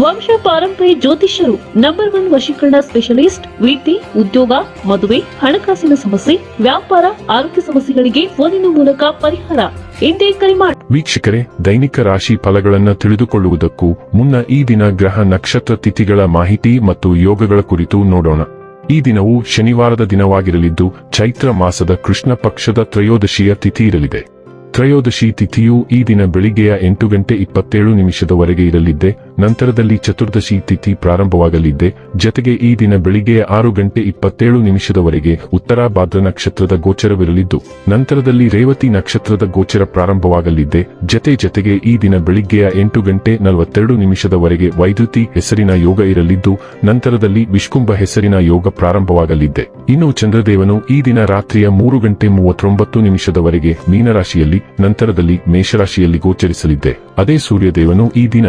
ವಂಶ ಪಾರಂಪರ್ಯ ಜ್ಯೋತಿಷ್ಯರು ನಂಬರ್ ಒನ್ ವಶೀಕರಣ ಸ್ಪೆಷಲಿಸ್ಟ್ ವೃತ್ತಿ ಉದ್ಯೋಗ, ಮದುವೆ, ಹಣಕಾಸಿನ ಸಮಸ್ಯೆ, ವ್ಯಾಪಾರ, ಆರೋಗ್ಯ ಸಮಸ್ಯೆಗಳಿಗೆ ಫೋನಿನ ಮೂಲಕ ಪರಿಹಾರ. ಎಂದೇ ಕರೆ ಮಾಡಿ ವೀಕ್ಷಕರೇ, ದೈನಿಕ ರಾಶಿ ಫಲಗಳನ್ನು ತಿಳಿದುಕೊಳ್ಳುವುದಕ್ಕೂ ಮುನ್ನ ಈ ದಿನ ಗ್ರಹ ನಕ್ಷತ್ರ ತಿಥಿಗಳ ಮಾಹಿತಿ ಮತ್ತು ಯೋಗಗಳ ಕುರಿತು ನೋಡೋಣ. ಈ ದಿನವು ಶನಿವಾರದ ದಿನವಾಗಿರಲಿದ್ದು, ಚೈತ್ರ ಮಾಸದ ಕೃಷ್ಣ ಪಕ್ಷದ ತ್ರಯೋದಶಿಯ ತಿಥಿ ಇರಲಿದೆ. ತ್ರಯೋದಶಿ ತಿಥಿಯು ಈ ದಿನ ಬೆಳಿಗ್ಗೆಯ ಎಂಟು ಗಂಟೆ ಇಪ್ಪತ್ತೇಳು ನಿಮಿಷದವರೆಗೆ ಇರಲಿದ್ದೆ. ನಂತರದಲ್ಲಿ ಚತುರ್ದಶಿ ತಿಥಿ ಪ್ರಾರಂಭವಾಗಲಿದ್ದೆ ಜತೆಗೆ ಈ ದಿನ ಬೆಳಿಗ್ಗೆ ಆರು ಗಂಟೆ ಇಪ್ಪತ್ತೇಳು ನಿಮಿಷದವರೆಗೆ ಉತ್ತರ ಭಾದ್ರ ನಕ್ಷತ್ರದ ಗೋಚರವಿರಲಿದ್ದು, ನಂತರದಲ್ಲಿ ರೇವತಿ ನಕ್ಷತ್ರದ ಗೋಚರ ಪ್ರಾರಂಭವಾಗಲಿದ್ದೆ ಜತೆ ಜತೆಗೆ ಈ ದಿನ ಬೆಳಿಗ್ಗೆಯ ಎಂಟು ಗಂಟೆ ನಲವತ್ತೆರಡು ನಿಮಿಷದವರೆಗೆ ವೈದ್ಯುತಿ ಹೆಸರಿನ ಯೋಗ ಇರಲಿದ್ದು, ನಂತರದಲ್ಲಿ ವಿಷ್ಕುಂಭ ಹೆಸರಿನ ಯೋಗ ಪ್ರಾರಂಭವಾಗಲಿದ್ದೆ ಇನ್ನು ಚಂದ್ರದೇವನು ಈ ದಿನ ರಾತ್ರಿಯ ಮೂರು ಗಂಟೆ ಮೂವತ್ತೊಂಬತ್ತು ನಿಮಿಷದವರೆಗೆ ಮೀನರಾಶಿಯಲ್ಲಿ, ನಂತರದಲ್ಲಿ ಮೇಷರಾಶಿಯಲ್ಲಿ ಗೋಚರಿಸಲಿದ್ದೆ ಅದೇ ಸೂರ್ಯದೇವನು ಈ ದಿನ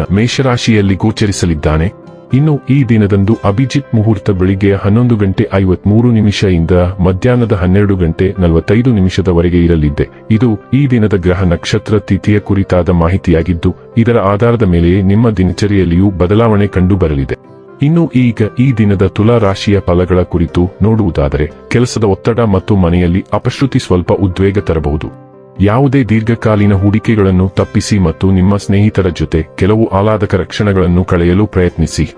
ಮೇಷರಾಶಿಯಲ್ಲಿ ಗೋಚರಿಸಲಿದ್ದಾನೆ. ಇನ್ನು ಈ ದಿನದಂದು ಅಭಿಜಿತ್ ಮುಹೂರ್ತ ಬೆಳಿಗ್ಗೆ ಹನ್ನೊಂದು ಗಂಟೆ ಐವತ್ಮೂರು ನಿಮಿಷದಿಂದ ಮಧ್ಯಾಹ್ನದ ಹನ್ನೆರಡು ಗಂಟೆ ನಲವತ್ತೈದು ನಿಮಿಷದವರೆಗೆ ಇರಲಿದ್ದೆ. ಇದು ಈ ದಿನದ ಗ್ರಹ ನಕ್ಷತ್ರ ತಿಥಿಯ ಕುರಿತಾದ ಮಾಹಿತಿಯಾಗಿದ್ದು, ಇದರ ಆಧಾರದ ಮೇಲೆಯೇ ನಿಮ್ಮ ದಿನಚರಿಯಲ್ಲಿಯೂ ಬದಲಾವಣೆ ಕಂಡುಬರಲಿದೆ. ಇನ್ನು ಈಗ ಈ ದಿನದ ತುಲಾ ರಾಶಿಯ ಫಲಗಳ ಕುರಿತು ನೋಡುವುದಾದರೆ, ಕೆಲಸದ ಒತ್ತಡ ಮತ್ತು ಮನೆಯಲ್ಲಿ ಅಪಶ್ರುತಿ ಸ್ವಲ್ಪ ಉದ್ವೇಗ ತರಬಹುದು. ಯಾವುದೇ ದೀರ್ಘಕಾಲೀನ ಹೂಡಿಕೆಗಳನ್ನು ತಪ್ಪಿಸಿ ಮತ್ತು ನಿಮ್ಮ ಸ್ನೇಹಿತರ ಜೊತೆ ಕೆಲವು ಆಹ್ಲಾದಕರ ಕ್ಷಣಗಳನ್ನು ಕಳೆಯಲು ಪ್ರಯತ್ನಿಸಿ.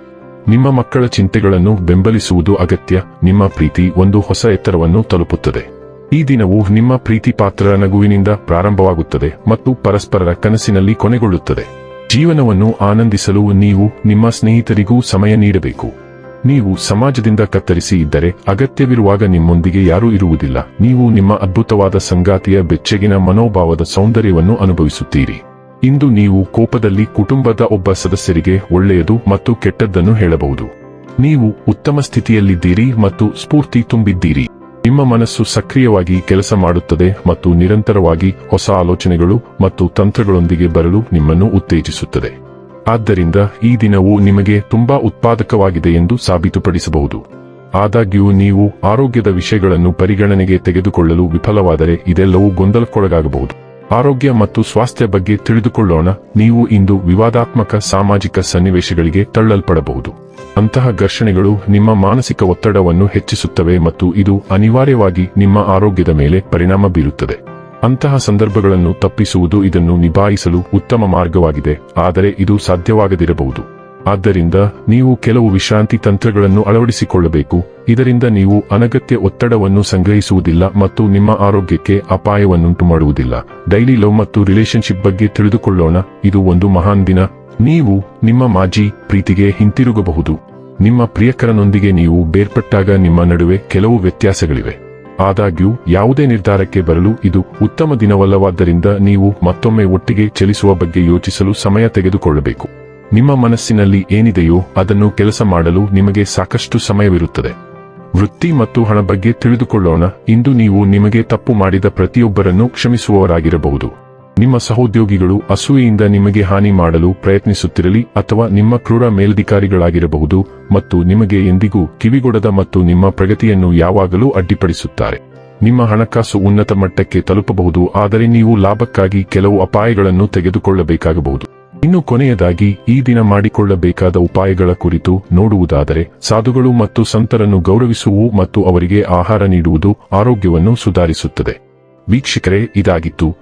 ನಿಮ್ಮ ಮಕ್ಕಳ ಚಿಂತೆಗಳನ್ನು ಬೆಂಬಲಿಸುವುದು ಅಗತ್ಯ, ನಿಮ್ಮ ಪ್ರೀತಿ ಒಂದು ಹೊಸ ಎತ್ತರವನ್ನು ತಲುಪುತ್ತದೆ. ಈ ದಿನವು ನಿಮ್ಮ ಪ್ರೀತಿ ಪಾತ್ರರ ನಗುವಿನಿಂದ ಪ್ರಾರಂಭವಾಗುತ್ತದೆ ಮತ್ತು ಪರಸ್ಪರರ ಕನಸಿನಲ್ಲಿ ಕೊನೆಗೊಳ್ಳುತ್ತದೆ. ಜೀವನವನ್ನು ಆನಂದಿಸಲು ನೀವು ನಿಮ್ಮ ಸ್ನೇಹಿತರಿಗೂ ಸಮಯ ನೀಡಬೇಕು. ನೀವು ಸಮಾಜದಿಂದ ಕತ್ತರಿಸಿ ಇದ್ದರೆ ಅಗತ್ಯವಿರುವಾಗ ನಿಮ್ಮೊಂದಿಗೆ ಯಾರೂ ಇರುವುದಿಲ್ಲ. ನೀವು ನಿಮ್ಮ ಅದ್ಭುತವಾದ ಸಂಗಾತಿಯ ಬೆಚ್ಚಗಿನ ಮನೋಭಾವದ ಸೌಂದರ್ಯವನ್ನು ಅನುಭವಿಸುತ್ತೀರಿ. ಇಂದು ನೀವು ಕೋಪದಲ್ಲಿ ಕುಟುಂಬದ ಒಬ್ಬ ಸದಸ್ಯರಿಗೆ ಒಳ್ಳೆಯದು ಮತ್ತು ಕೆಟ್ಟದ್ದನ್ನು ಹೇಳಬಹುದು. ನೀವು ಉತ್ತಮ ಸ್ಥಿತಿಯಲ್ಲಿದ್ದೀರಿ ಮತ್ತು ಸ್ಫೂರ್ತಿ ತುಂಬಿದ್ದೀರಿ. ನಿಮ್ಮ ಮನಸ್ಸು ಸಕ್ರಿಯವಾಗಿ ಕೆಲಸ ಮಾಡುತ್ತದೆ ಮತ್ತು ನಿರಂತರವಾಗಿ ಹೊಸ ಆಲೋಚನೆಗಳು ಮತ್ತು ತಂತ್ರಗಳೊಂದಿಗೆ ಬರಲು ನಿಮ್ಮನ್ನು ಉತ್ತೇಜಿಸುತ್ತದೆ. ಆದ್ದರಿಂದ ಈ ದಿನವು ನಿಮಗೆ ತುಂಬಾ ಉತ್ಪಾದಕವಾಗಿದೆ ಎಂದು ಸಾಬೀತುಪಡಿಸಬಹುದು. ಆದಾಗ್ಯೂ ನೀವು ಆರೋಗ್ಯದ ವಿಷಯಗಳನ್ನು ಪರಿಗಣನೆಗೆ ತೆಗೆದುಕೊಳ್ಳಲು ವಿಫಲವಾದರೆ ಇದೆಲ್ಲವೂ ಗೊಂದಲಕ್ಕೊಳಗಾಗಬಹುದು. ಆರೋಗ್ಯ ಮತ್ತು ಸ್ವಾಸ್ಥ್ಯ ಬಗ್ಗೆ ತಿಳಿದುಕೊಳ್ಳೋಣ. ನೀವು ಇಂದು ವಿವಾದಾತ್ಮಕ ಸಾಮಾಜಿಕ ಸನ್ನಿವೇಶಗಳಿಗೆ ತಳ್ಳಲ್ಪಡಬಹುದು. ಅಂತಹ ಘರ್ಷಣೆಗಳು ನಿಮ್ಮ ಮಾನಸಿಕ ಒತ್ತಡವನ್ನು ಹೆಚ್ಚಿಸುತ್ತವೆ ಮತ್ತು ಇದು ಅನಿವಾರ್ಯವಾಗಿ ನಿಮ್ಮ ಆರೋಗ್ಯದ ಮೇಲೆ ಪರಿಣಾಮ ಬೀರುತ್ತದೆ. ಅಂತಹ ಸಂದರ್ಭಗಳನ್ನು ತಪ್ಪಿಸುವುದು ಇದನ್ನು ನಿಭಾಯಿಸಲು ಉತ್ತಮ ಮಾರ್ಗವಾಗಿದೆ, ಆದರೆ ಇದು ಸಾಧ್ಯವಾಗದಿರಬಹುದು. ಆದ್ದರಿಂದ ನೀವು ಕೆಲವು ವಿಶ್ರಾಂತಿ ತಂತ್ರಗಳನ್ನು ಅಳವಡಿಸಿಕೊಳ್ಳಬೇಕು, ಇದರಿಂದ ನೀವು ಅನಗತ್ಯ ಒತ್ತಡವನ್ನು ಸಂಗ್ರಹಿಸುವುದಿಲ್ಲ ಮತ್ತು ನಿಮ್ಮ ಆರೋಗ್ಯಕ್ಕೆ ಅಪಾಯವನ್ನುಂಟು ಮಾಡುವುದಿಲ್ಲ ಡೈಲಿ ಲವ್ ಮತ್ತು ರಿಲೇಶನ್ಶಿಪ್ ಬಗ್ಗೆ ತಿಳಿದುಕೊಳ್ಳೋಣ, ಇದು ಒಂದು ಮಹಾನ್ ದಿನ. ನೀವು ನಿಮ್ಮ ಮಾಜಿ ಪ್ರೀತಿಗೆ ಹಿಂತಿರುಗಬಹುದು. ನಿಮ್ಮ ಪ್ರಿಯಕರನೊಂದಿಗೆ ನೀವು ಬೇರ್ಪಟ್ಟಾಗ ನಿಮ್ಮ ನಡುವೆ ಕೆಲವು ವ್ಯತ್ಯಾಸಗಳಿವೆ. ಆದಾಗ್ಯೂ, ಯಾವುದೇ ನಿರ್ಧಾರಕ್ಕೆ ಬರಲು ಇದು ಉತ್ತಮ ದಿನವಲ್ಲವಾದ್ದರಿಂದ ನೀವು ಮತ್ತೊಮ್ಮೆ ಒಟ್ಟಿಗೆ ಚಲಿಸುವ ಬಗ್ಗೆ ಯೋಚಿಸಲು ಸಮಯ ತೆಗೆದುಕೊಳ್ಳಬೇಕು. ನಿಮ್ಮ ಮನಸ್ಸಿನಲ್ಲಿ ಏನಿದೆಯೋ ಅದನ್ನು ಕೆಲಸ ಮಾಡಲು ನಿಮಗೆ ಸಾಕಷ್ಟು ಸಮಯವಿರುತ್ತದೆ. ವೃತ್ತಿ ಮತ್ತು ಹಣ ಬಗ್ಗೆ ತಿಳಿದುಕೊಳ್ಳೋಣ. ಇಂದು ನೀವು ನಿಮಗೆ ತಪ್ಪು ಮಾಡಿದ ಪ್ರತಿಯೊಬ್ಬರನ್ನು ಕ್ಷಮಿಸುವವರಾಗಿರಬಹುದು. ನಿಮ್ಮ ಸಹೋದ್ಯೋಗಿಗಳು ಅಸೂಯೆಯಿಂದ ನಿಮಗೆ ಹಾನಿ ಮಾಡಲು ಪ್ರಯತ್ನಿಸುತ್ತಿರಲಿ ಅಥವಾ ನಿಮ್ಮ ಕ್ರೂರ ಮೇಲಧಿಕಾರಿಗಳಾಗಿರಬಹುದು ಮತ್ತು ನಿಮಗೆ ಎಂದಿಗೂ ಕಿವಿಗೊಡದ ಮತ್ತು ನಿಮ್ಮ ಪ್ರಗತಿಯನ್ನು ಯಾವಾಗಲೂ ಅಡ್ಡಿಪಡಿಸುತ್ತಾರೆ. ನಿಮ್ಮ ಹಣಕಾಸು ಉನ್ನತ ಮಟ್ಟಕ್ಕೆ ತಲುಪಬಹುದು, ಆದರೆ ನೀವು ಲಾಭಕ್ಕಾಗಿ ಕೆಲವು ಅಪಾಯಗಳನ್ನು ತೆಗೆದುಕೊಳ್ಳಬೇಕಾಗಬಹುದು. ಇನ್ನು ಕೊನೆಯದಾಗಿ, ಈ ದಿನ ಮಾಡಿಕೊಳ್ಳಬೇಕಾದ ಉಪಾಯಗಳ ಕುರಿತು ನೋಡುವುದಾದರೆ, ಸಾಧುಗಳು ಮತ್ತು ಸಂತರನ್ನು ಗೌರವಿಸುವು ಮತ್ತು ಅವರಿಗೆ ಆಹಾರ ನೀಡುವುದು ಆರೋಗ್ಯವನ್ನು ಸುಧಾರಿಸುತ್ತದೆ. ವೀಕ್ಷಕರೇ, ಇದಾಗಿತ್ತು